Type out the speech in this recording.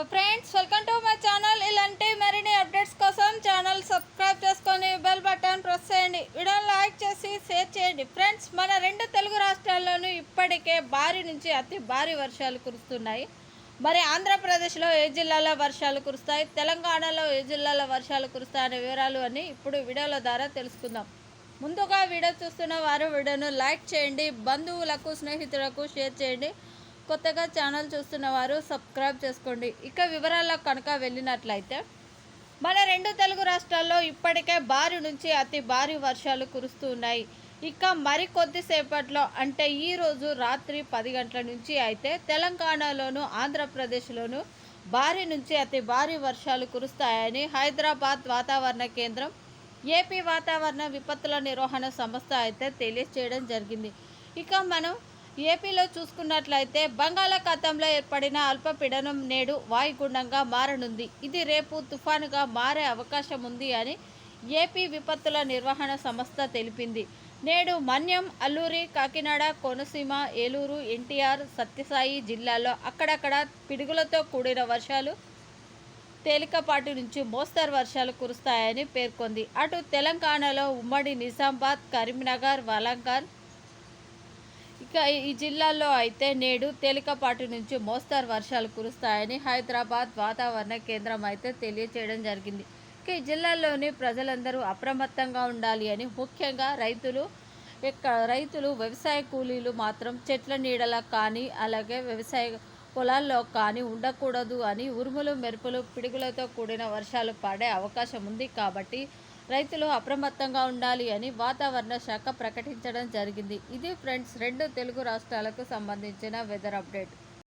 Friends welcome to my channel ఇలాంటి మరిన్ని updates కోసం ఛానల్ సబ్స్క్రైబ్ చేసుకొని బెల్ బటన్ ప్రెస్ చేయండి. వీడియో లైక్ చేసి షేర్ చేయండి. ఫ్రెండ్స్ మన రెండు తెలుగు రాష్ట్రాల్లోనూ ఇప్పటికే భారీ నుంచి అతి భారీ వర్షాలు కురుస్తున్నాయి. మరి ఆంధ్రప్రదేశ్లో ఏ జిల్లాలో వర్షాలు కురుస్తాయి? తెలంగాణలో ఏ జిల్లాలో వర్షాలు కురుస్తాయనే వివరాలు అని ఇప్పుడు వీడియోల ద్వారా తెలుసుకుందాం. ముందుగా వీడియో చూస్తున్న వారు వీడియోను లైక్ చేయండి. బంధువులకు స్నేహితులకు షేర్ చేయండి. కొత్తగా ఛానల్ చూస్తున్న వారు సబ్స్క్రైబ్ చేసుకోండి. ఇక వివరాల్లో కనుక వెళ్ళినట్లయితే మన రెండు తెలుగు రాష్ట్రాల్లో ఇప్పటికే భారీ నుంచి అతి భారీ వర్షాలు కురుస్తూ ఉన్నాయి. ఇక మరి కొద్దిసేపట్లో అంటే ఈ రోజు రాత్రి పది గంటల నుంచి అయితే తెలంగాణలోను ఆంధ్రప్రదేశ్లోను భారీ నుంచి అతి భారీ వర్షాలు కురుస్తాయని హైదరాబాద్ వాతావరణ కేంద్రం ఏపీ వాతావరణ విపత్తుల నిర్వహణ సంస్థ అయితే తెలియజేయడం జరిగింది. ఇక మనం ఏపీలో చూసుకున్నట్లయితే బంగాళాఖాతంలో ఏర్పడిన అల్పపీడనం నేడు వాయుగుండంగా మారనుంది. ఇది రేపు తుఫానుగా మారే అవకాశం ఉంది అని ఏపీ విపత్తుల నిర్వహణ సంస్థ తెలిపింది. నేడు మన్యం అల్లూరి కాకినాడ కోనసీమ ఏలూరు ఎన్టీఆర్ సత్యసాయి జిల్లాల్లో అక్కడక్కడ పిడుగులతో కూడిన వర్షాలు తేలికపాటి నుంచి మోస్తరు వర్షాలు కురుస్తాయని పేర్కొంది. అటు తెలంగాణలో ఉమ్మడి నిజామాబాద్ కరీంనగర్ వలంగర్ ఇక ఈ జిల్లాలో అయితే నేడు తేలికపాటి నుంచి మోస్తరు వర్షాలు కురుస్తాయని హైదరాబాద్ వాతావరణ కేంద్రం అయితే తెలియజేయడం జరిగింది. ఇక ఈ జిల్లాలోని ప్రజలందరూ అప్రమత్తంగా ఉండాలి అని ముఖ్యంగా రైతులు ఇక్కడ రైతులు వ్యవసాయ కూలీలు మాత్రం చెట్ల నీడల కానీ అలాగే వ్యవసాయ పొలాల్లో కానీ ఉండకూడదు అని ఉరుములు మెరుపులు పిడుగులతో కూడిన వర్షాలు పడే అవకాశం ఉంది కాబట్టి రైతులు అప్రమత్తంగా ఉండాలి అని వాతావరణ శాఖ ప్రకటించడం జరిగింది. ఇది ఫ్రెండ్స్ రెండు తెలుగు రాష్ట్రాలకు సంబంధించిన వెదర్ అప్డేట్.